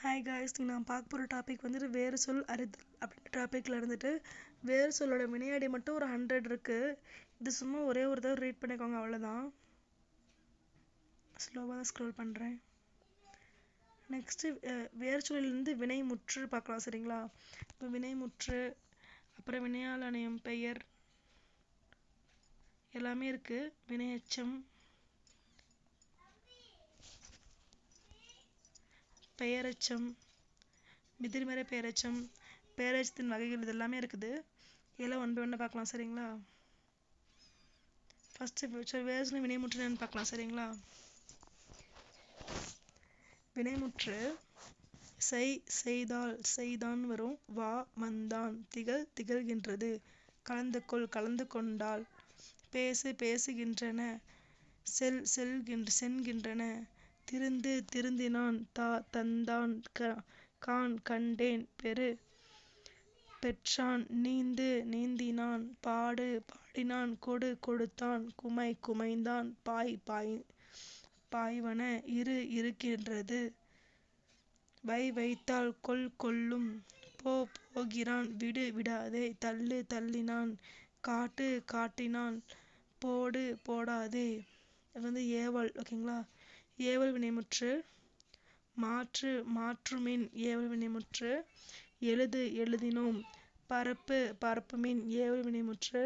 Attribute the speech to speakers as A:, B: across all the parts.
A: Hi guys நான் பார்க்க போகிற டாபிக் வந்துட்டு வேறு சொல் அறிதல் அப்படின்ற டாப்பிக்கில் இருந்துட்டு வேறு சொல்லோட வினையாடி மட்டும் ஒரு ஹண்ட்ரட் இருக்குது இது சும்மா ஒரே ஒரு தடவை ரீட் பண்ணிக்கோங்க அவ்வளோதான் ஸ்லோவாக தான் ஸ்க்ரோல் பண்ணுறேன் நெக்ஸ்ட்டு வேறு சொல்லிலிருந்து வினை முற்று பார்க்கலாம் சரிங்களா? இப்போ வினை முற்று அப்புறம் வினையாளணையம் பெயர் எல்லாமே இருக்குது வினையச்சம் பெயரெச்சம் எதிர்மறை பெயரெச்சம் பெயரெச்சத்தின் வகைகள் இது எல்லாமே இருக்குது. இதெல்லாம் ஒன் பை ஒன்று பார்க்கலாம் சரிங்களா? ஃபஸ்ட்டு சரி வேறு வினைமுற்று என்னன்னு பார்க்கலாம் சரிங்களா? வினைமுற்று செய் செய்தால் செய்தான் வரும் வா வந்தான் திகழ் திகழ்கின்றது கலந்து கொள் கலந்து கொண்டால் பேசு பேசுகின்றன செல் செல்கின்ற சென்கின்றன திருந்து திருந்தினான் தா தந்தான் கான் கண்டேன் பெரு பெற்றான் நீந்து நீந்தினான் பாடு பாடினான் கொடு கொடுத்தான் குமை குமைந்தான் பாய் பாய் பாய்வன இரு இருக்கின்றது. வை வைத்தால் கொல் கொல்லும் போ போகிறான் விடு விடாதே தள்ளு தள்ளினான் காட்டு காட்டினான் போடு போடாதே. இது வந்து ஏவல் ஓகேங்களா ஏவல் வினைமுற்று மாற்று மாற்றுமின் ஏவல் வினைமுற்று எழுது எழுதினோம் பரப்பு பரப்புமின் ஏவல் வினைமுற்று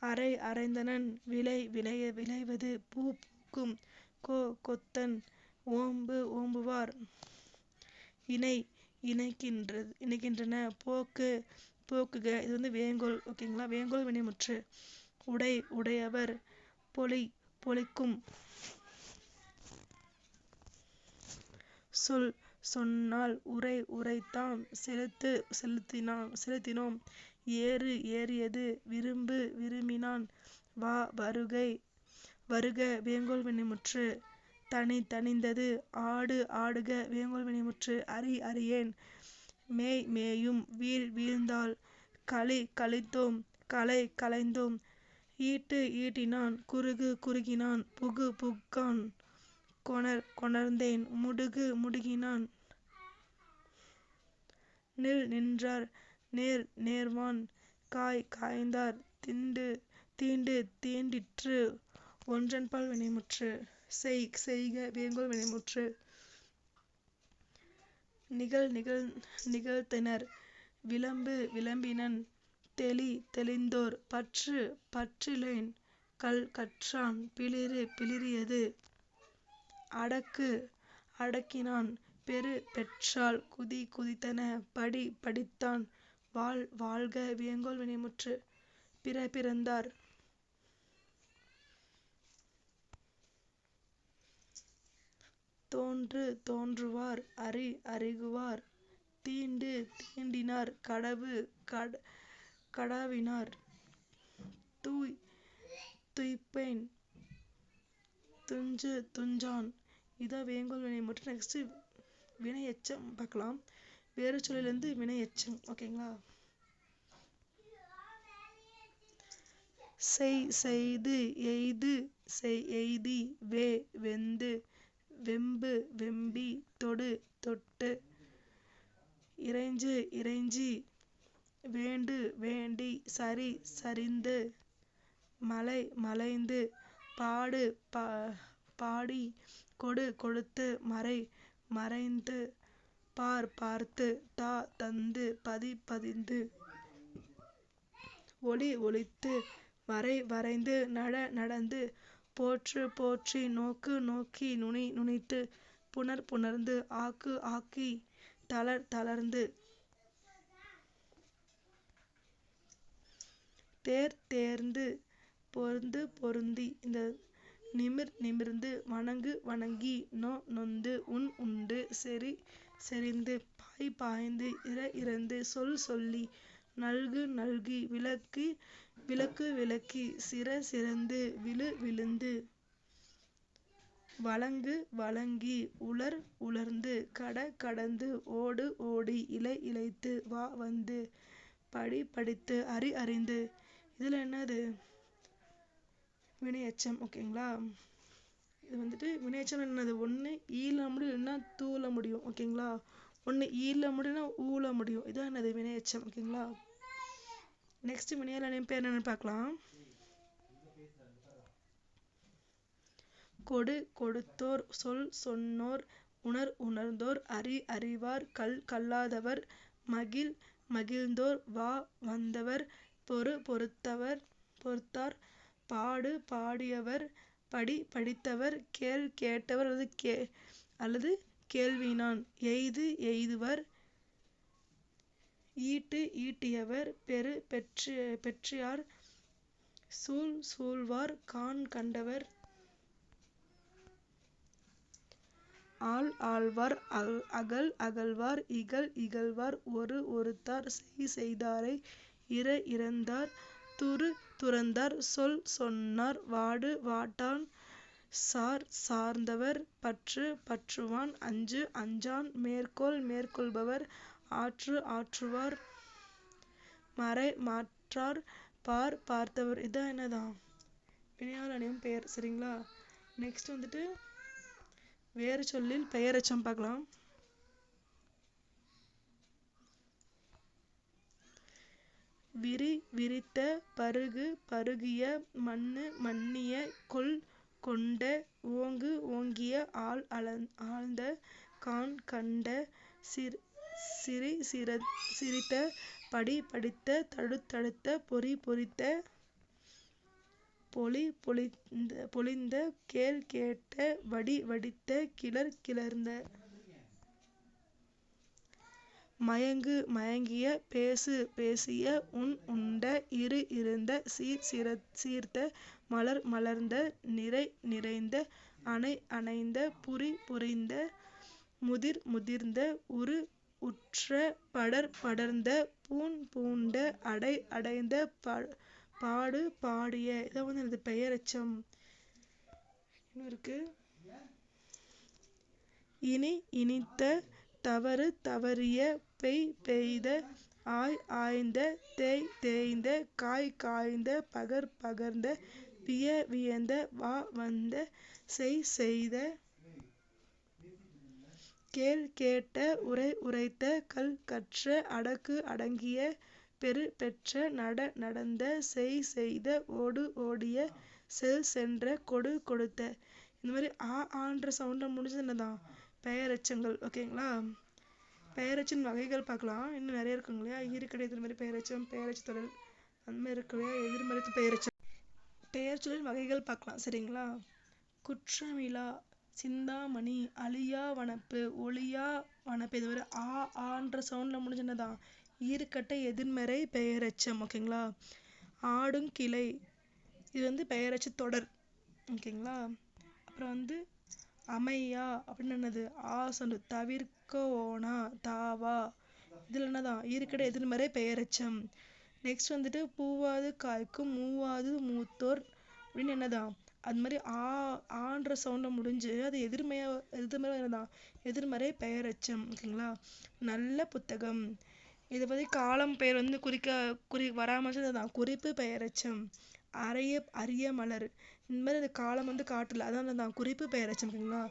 A: அரை அரைந்தனன் விளை விளைய விளைவது பூ பூக்கும் கோ கொத்தன் ஓம்பு ஓம்புவார் இணை இணைக்கின்றது இணைக்கின்றன போக்கு போக்குக இது வந்து வேங்கோல் ஓகேங்களா வேங்கோல் வினைமுற்று உடை உடையவர் பொலி பொலிக்கும் சொல் சொன்னால் உரை உரைத்தாம் செலுத்து செலுத்தினான் செலுத்தினோம். ஏறு ஏறியது விரும்பு விரும்பினான். வா வருகை வருக வேங்கோல் வினைமுற்று. தனி தனிந்தது ஆடு ஆடுக வேங்கோல் வினைமுற்று. அறி அறியேன். மேய் மேயும் வீழ் வீழ்ந்தால் களி கழித்தோம் களை களைந்தோம். ஈட்டு ஈட்டினான் குறுகு குறுகினான் புகு புக்கான் கொணர் கொணர்ந்தேன். முடுகு முடுகினான். நில் நின்றார். நேர் நேர்வான். காய் காய்ந்தார். திண்டு தீண்டு தீண்டிற்று. ஒன்றன்பால் வினைமுற்று. செய் செய்க வேங்கோல் வினைமுற்று. நிகழ் நிகழ் நிகழ்த்தினர். விளம்பு விளம்பினன். தெளி தெளிந்தோர். பற்று பற்றிலேன். கல் கற்றான். பிளிறு பிளிறியது. அடக்கு. அடக்கினான். பெரு பெற்றால் குதி குதித்தன. படி படித்தான். வாழ் வாழ்க வியங்கோல் வினைமுற்று. பிற பிறந்தார். தோன்று தோன்றுவார். அறி அறிகுவார் தீண்டு தீண்டினார். கடவு கட கடாவினார். தூய் துய்ப்பேன். துஞ்சு துஞ்சான். இதான் வேங்கோல் வினை மட்டும் நெக்ஸ்ட் வினை எச்சம் பார்க்கலாம். வேறு சொல்லிலிருந்து வினை எச்சம் ஓகேங்களா செய் செய்து எய்து செய் எய்தி வே வெந்து வெம்பு வெம்பி தொடு தொட்டு இறைஞ்சு இறைஞ்சி வேண்டு வேண்டி சரி சரிந்து மலை மலைந்து பாடு பா பாடி கொடு கொடுத்து மறை மறைந்து பார் பார்த்து தா தந்து பதி பதிந்து. ஒளி ஒளித்து வரை வரைந்து நட நடந்து போற்று போற்றி நோக்கு நோக்கி நுனி நுனித்து புனர் புணர்ந்து ஆக்கு ஆக்கி தளர் தளர்ந்து. தேர் தேர்ந்து பொருந்து பொருந்தி. இந்த நிமிர் நிமிர்ந்து வணங்கு வணங்கி நோ நொந்து உன் உண்டு செறி செறிந்து பாய் பாய்ந்து இர இறந்து சொல் சொல்லி நல்கு நல்கி விளக்கு விளக்கு விளக்கி சிற சிறந்து விழு விழுந்து வழங்கு வழங்கி உலர் உலர்ந்து கட கடந்து ஓடு ஓடி இலை இலைத்து வா வந்து படி படித்து அறி அறிந்து. இதில் என்னது? வினையச்சம் ஓகேங்களா இது வந்துட்டு வினைச்சம் என்னது? ஒண்ணு ஈல முடியும் இல்லைன்னா தூள முடியும் ஓகேங்களா ஒண்ணு ஈல முடியும்னா ஊல முடியும். இதான் என்னது? வினையெச்சம் ஓகேங்களா நெக்ஸ்ட் வினையால் பேர் என்னன்னு பார்க்கலாம். கொடு கொடுத்தோர் சொல் சொன்னோர் உணர் உணர்ந்தோர் அறி அறிவார் கல் கல்லாதவர் மகிழ் மகிழ்ந்தோர் வா வந்தவர் பொறு பொறுத்தவர் பொறுத்தார் பாடு பாடியவர் படி படித்தவர் கேள் கேட்டவர் அல்லது கே அல்லது கேள்வினான் எய்து எய்துவர் ஈட்டு ஈட்டியவர் பெறு பெற்று பெற்றியார் சூழ் சூழ்வார் காண் கண்டவர். ஆள் ஆழ்வார் அகல் அகழ்வார் இகல் இகழ்வார் ஒரு ஒருத்தார் செய் செய்தாரை இர இறந்தார். துறு துறந்தார் சொல் சொன்னார் வாடு வாட்டான் சார் சார்ந்தவர் பற்று பற்றுவான் அஞ்சு அஞ்சான் மேற்கோள் மேற்கொள்பவர் ஆற்று ஆற்றுவார் மறை மாற்றார் பார் பார்த்தவர். இதான் என்னதான் வினையால் அணியும் பெயர். சரிங்களா? நெக்ஸ்ட் வந்துட்டு வேறு சொல்லில் பெயரெச்சம் பார்க்கலாம். விரி விரித்த பருகு பருகிய மண்ணு மன்னிய கொள் கொண்ட ஓங்கு ஓங்கிய ஆள் அளந் ஆழ்ந்த காண் கண்ட சிர் சிரி சிர சிரித்த படி படித்த தடுத்தடுத்த பொறி பொறித்த பொலி பொலிந்த பொலிந்த கேள் கேட்ட வடி வடித்த கிளர் கிளர்ந்த மயங்கு மயங்கிய பேசு பேசிய உன் உண்ட இரு இருந்த சீர் சிர சீர்த்த மலர் மலர்ந்த நிறை நிறைந்த அணை அணைந்த புரி புரிந்த முதிர் முதிர்ந்த உரு உற்ற படர் படர்ந்த பூண் பூண்ட அடை அடைந்த ப பாடு பாடிய இதை வந்து எனது பெயரெச்சம். இன்னும் இருக்கு. இனி இனித்த தவறு தவறிய பெய் பெய்த ஆய் ஆய்ந்த தேய் தேய்ந்த காய் காய்ந்த பகர் பகர்ந்த விய வியந்த வா வந்த செய் செய்த கேள் கேட்ட உரை உரைத்த கல் கற்ற அடக்கு அடங்கிய பெரு பெற்ற நட நடந்த செய் செய்த ஓடு ஓடிய செல் சென்ற கொடு கொடுத்த. இந்த மாதிரி ஆ ஆன்ற சவுண்ட முடிஞ்சது என்னதான்? பெயரெச்சங்கள் ஓகேங்களா பெயரெச்சின் வகைகள் பார்க்கலாம். இன்னும் நிறைய இருக்குங்க இல்லையா? ஈறுக்கடை எதிர்மறை பெயரெச்சம் பெயரெச்ச தொடர் அந்த மாதிரி இருக்கு இல்லையா? எதிர்மறை பெயரெச்சம் பெயர் வகைகள் பார்க்கலாம் சரிங்களா? குற்றமிலா சிந்தாமணி அழியா வனப்பு ஒளியா வனப்பு இது ஒரு ஆ ஆன்ற சவுண்ட்ல முடிஞ்ச என்னதான் எதிர்மறை பெயரெச்சம் ஓகேங்களா ஆடும் கிளை இது வந்து பெயரச்சு தொடர் ஓகேங்களா அப்புறம் வந்து அமையா அப்படின்னு என்னது? ஆ தவிர்க்க ஓனா தாவா. இதில் என்னதான்? ஈறுக்கடை எதிர்மறை பெயரச்சம். நெக்ஸ்ட் வந்துட்டு பூவாது காய்க்கும் மூவாது மூத்தோர் அப்படின்னு என்னதான்? அது மாதிரி ஆ ஆன்ற சவுண்டை முடிஞ்சு அது எதிர்மையா எதிர்மறை என்னதான்? எதிர்மறை பெயரச்சம் ஓகேங்களா? நல்ல புத்தகம். இதை பற்றி காலம் பெயர் வந்து குறிக்க குறி வராமல் தான் குறிப்பு பெயரச்சம். அரிய அரிய மலர். இந்த மாதிரி அந்த காலம் வந்து காட்டல. அதான் தான் குறிப்பு பெயர் ஓகேங்களா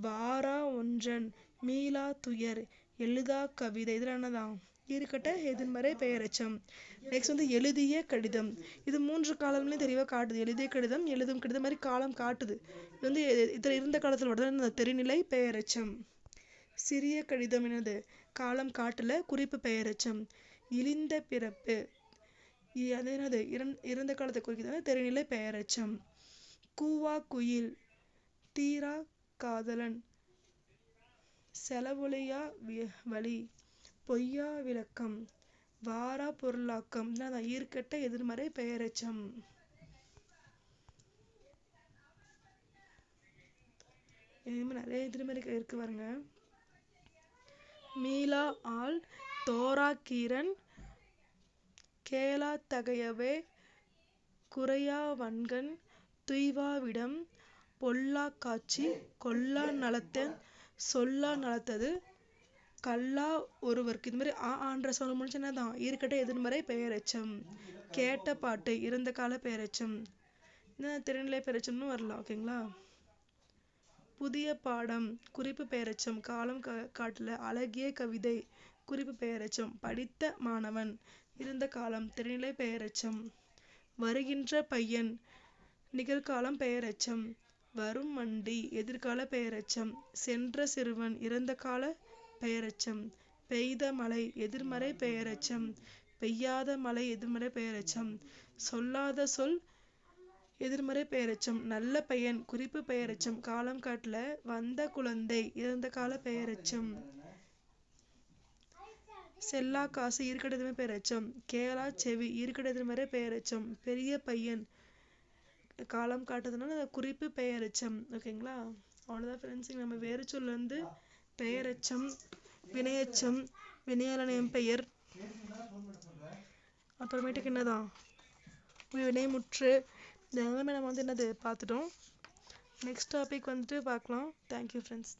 A: வாரா ஒன்றன் மீளா துயர் எழுதா கவிதை. இதில் என்னதான்? இருக்கட்ட எதிர்மறை பெயரச்சம் நெக்ஸ்ட் வந்து எழுதிய கடிதம். இது மூன்று காலம்லையும் தெளிவாக காட்டுது. எழுதிய கடிதம் எழுதும் கடிதம். மாதிரி காலம் காட்டுது. இது வந்து இதில் இருந்த காலத்தில் உடனே இந்த தெரிநிலை பெயரெச்சம் சிறிய கடிதம் என்னது? காலம் காட்டல குறிப்பு பெயரச்சம் இழிந்த பிறப்பு அது என்னது? இறந் இறந்த காலத்தை குறிக்கிறது தெரிநிலை பெயரெச்சம். கூவா குயில் தீரா காதலன் செலவொழியா வழி பொய்யா விளக்கம் வாரா பொருளாக்கம். இதான் ஈர்க்கட்ட எதிர்மறை பெயரெச்சம். இது நிறைய எதிர்மறை இருக்கு பாருங்க. மீளா ஆள் தோரா கீரன் கேளாத்தகையவே குறையா துய்வாவிடம் பொல்லா காட்சி கொல்லா நலத்தன் சொல்லா நலத்தது. கல்லா ஒருவருக்கு இது மாதிரி ஆ ஆன்ற சொல்ல முடிச்சு என்னதான்? ஈர்க்கட்ட எதிர்மறை பெயரெச்சம். கேட்ட பாட்டு இறந்த கால பெயரெச்சம். இந்த திருநிலை பெயரெச்சம்னு வரலாம் ஓகேங்களா புதிய பாடம் குறிப்பு பெயரெச்சம். காலம் கா- காட்டுல அழகிய கவிதை குறிப்பு பெயரெச்சம். படித்த மாணவன். இருந்த காலம் திருநிலை பெயரெச்சம். வருகின்ற பையன். நிகழ்காலம் பெயரெச்சம். வரும் வண்டி எதிர்கால பெயரெச்சம். சென்ற சிறுவன் இறந்த கால பெயரெச்சம். பெய்த மழை எதிர்மறை பெயரெச்சம். பெய்யாத மழை எதிர்மறை பெயரெச்சம். சொல்லாத சொல் எதிர்மறை பெயரெச்சம். நல்ல பையன் குறிப்பு பெயரெச்சம். காலம் காட்டில் வந்த குழந்தை இறந்த கால பெயரெச்சம். செல்லா காசு இருக்கட எதிர்மறை பெயரெச்சம் கேளா செவி மாதிரி பெயர் பெயரெச்சம் பெரிய பையன் காலம் காட்டுறதுனால குறிப்பு பெயரெச்சம். ஓகேங்களா? அவ்வளோதான் ஃப்ரெண்ட்ஸ் நம்ம வேறு சொல்லேருந்து பெயரெச்சம் வினையெச்சம் வினையாளனின் பெயர். அப்புறமேட்டுக்கு என்னதான்? வினைமுற்று. இது எல்லாமே நம்ம வந்து என்னது பார்த்துட்டோம். நெக்ஸ்ட் டாபிக் வந்துட்டு பார்க்கலாம். Thank you friends